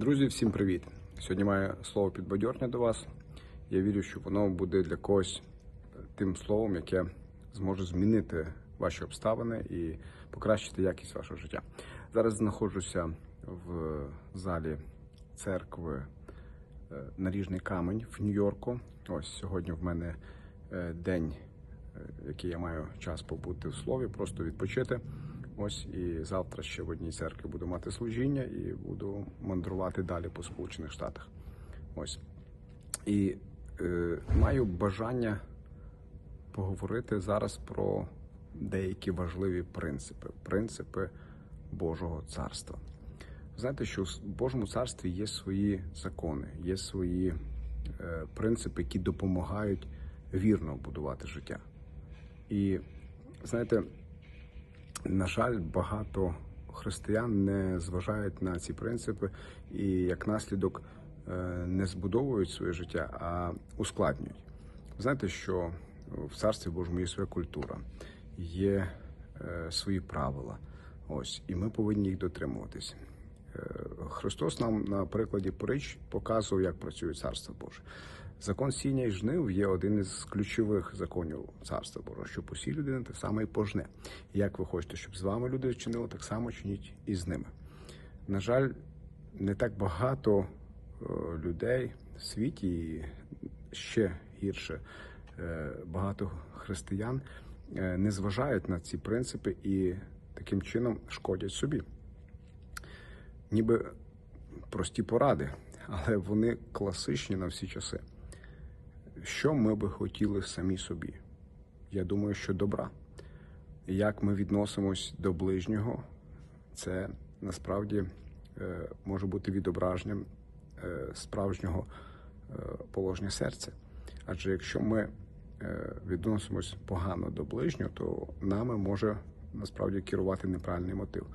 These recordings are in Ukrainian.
Друзі, всім привіт! Сьогодні маю слово підбадьорення до вас. Я вірю, що воно буде для когось тим словом, яке зможе змінити ваші обставини і покращити якість вашого життя. Зараз знаходжуся в залі церкви е, Наріжний камень в Нью-Йорку. Ось сьогодні в мене е, день, е, який я маю час побути в слові, просто відпочити. Ось і завтра ще в одній церкві буду мати служіння і буду мандрувати далі по Сполучених Штатах. Ось. І е, маю бажання поговорити зараз про деякі важливі принципи, принципи Божого царства. Знаєте, що в Божому царстві є свої закони, є свої е, принципи, які допомагають вірно будувати життя. І знаєте, на жаль, багато християн не зважають на ці принципи і як наслідок е, не збудовують своє життя, а ускладнюють. Знаєте, що в царстві Божому є своя культура, є е, свої правила. Ось, і ми повинні їх дотримуватись. Е, Христос нам на прикладі притч показував, як працює царство Боже. Закон сіння і жнив є один із ключових законів царства Божого, що посій людина, так само і пожне. Як ви хочете, щоб з вами люди чинили, так само чиніть і з ними. На жаль, не так багато е, людей в світі, і ще гірше е, багато християн е, не зважають на ці принципи і таким чином шкодять собі. Ніби прості поради, але вони класичні на всі часи. Що ми би хотіли самі собі? Я думаю, що добра. Як ми відносимось до ближнього, це насправді е, може бути відображенням е, справжнього е, положення серця. Адже якщо ми відносимось погано до ближнього, то нами може насправді керувати неправильний мотив.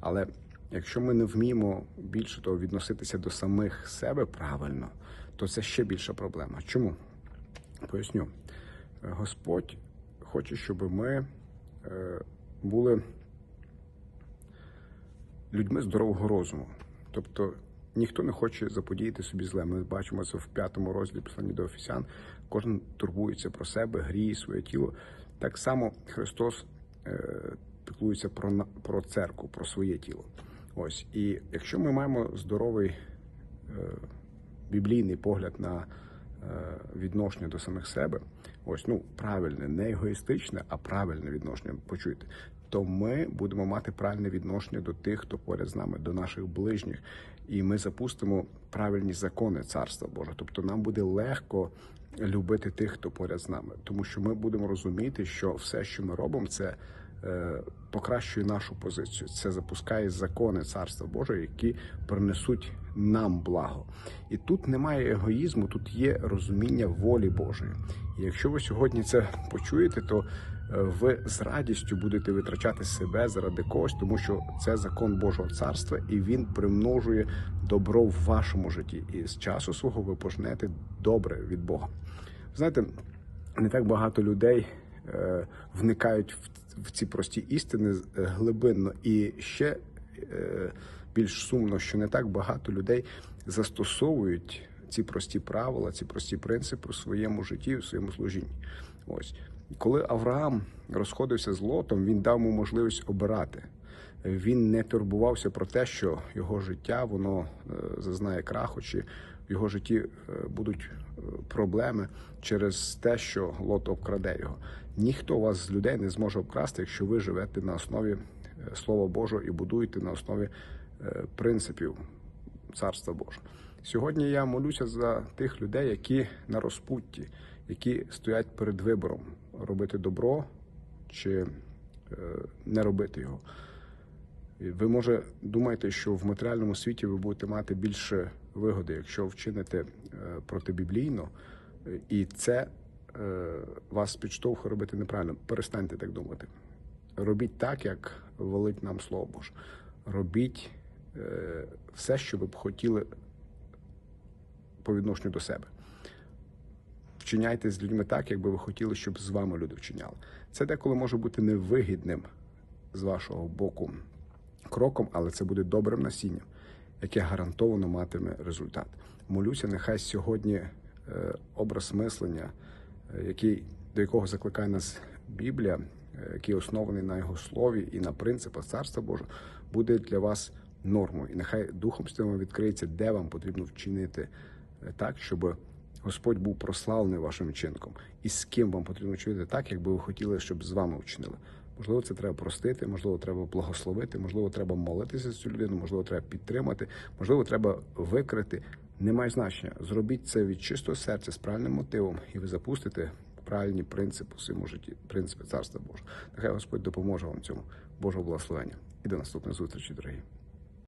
Але якщо ми не вміємо більше того відноситися до самих себе правильно, то це ще більша проблема. Чому? Поясню, Господь хоче, щоб ми е, були людьми здорового розуму. Тобто ніхто не хоче заподіяти собі зле. Ми бачимо це в п'ятому розділі посланні до Офісян. Кожен турбується про себе, гріє своє тіло. Так само Христос е, піклується про, про церкву, про своє тіло. Ось. І якщо ми маємо здоровий е, біблійний погляд на відношення до самих себе, ось ну правильне, не егоїстичне, а правильне відношення, почуйте, то ми будемо мати правильне відношення до тих, хто поряд з нами, до наших ближніх, і ми запустимо правильні закони Царства Божого. Тобто нам буде легко любити тих, хто поряд з нами, тому що ми будемо розуміти, що все, що ми робимо, це е, покращує нашу позицію. Це запускає закони Царства Божого, які принесуть нам благо. І тут немає егоїзму, тут є розуміння волі Божої. І якщо ви сьогодні це почуєте, то е, ви з радістю будете витрачати себе заради когось, тому що це закон Божого царства, і він примножує добро в вашому житті. І з часу свого ви пожнете добре від Бога. Знаєте, не так багато людей е, вникають в, в ці прості істини е, глибинно. І ще е, більш сумно, що не так багато людей застосовують ці прості правила, ці прості принципи у своєму житті, у своєму служінні. Ось коли Авраам розходився з Лотом, він дав йому можливість обирати. Він не турбувався про те, що його життя воно е, зазнає краху, чи в його житті е, будуть е, проблеми через те, що лот обкраде його. Ніхто вас з людей не зможе обкрасти, якщо ви живете на основі Слова Божого і будуєте на основі принципів Царства Божого. Сьогодні я молюся за тих людей, які на розпутті, які стоять перед вибором робити добро чи е, не робити його. Ви може думаєте, що в матеріальному світі ви будете мати більше вигоди, якщо вчините е, протибіблійно, е, і це е, вас підштовхує робити неправильно. Перестаньте так думати. Робіть так, як велить нам Слово Боже. Робіть е, все, що ви б хотіли по відношенню до себе. Вчиняйте з людьми так, як би ви хотіли, щоб з вами люди вчиняли. Це деколи може бути невигідним з вашого боку кроком, але це буде добрим насінням, яке гарантовано матиме результат. Молюся, нехай сьогодні е, образ мислення, е, який до якого закликає нас Біблія, е, який оснований на його слові і на принципах Царства Божого, буде для вас нормою. І нехай Духом Святим відкриється, де вам потрібно вчинити е, так, щоб Господь був прославлений вашим вчинком, і з ким вам потрібно вчинити так, якби ви хотіли, щоб з вами вчинили. Можливо, це треба простити, можливо, треба благословити, можливо, треба молитися за цю людину, можливо, треба підтримати, можливо, треба викрити. Немає значення. Зробіть це від чистого серця з правильним мотивом, і ви запустите правильні принципи у своєму житті, принципи царства Божого. Нехай Господь допоможе вам цьому. Божого благословення. І до наступної зустрічі, дорогі.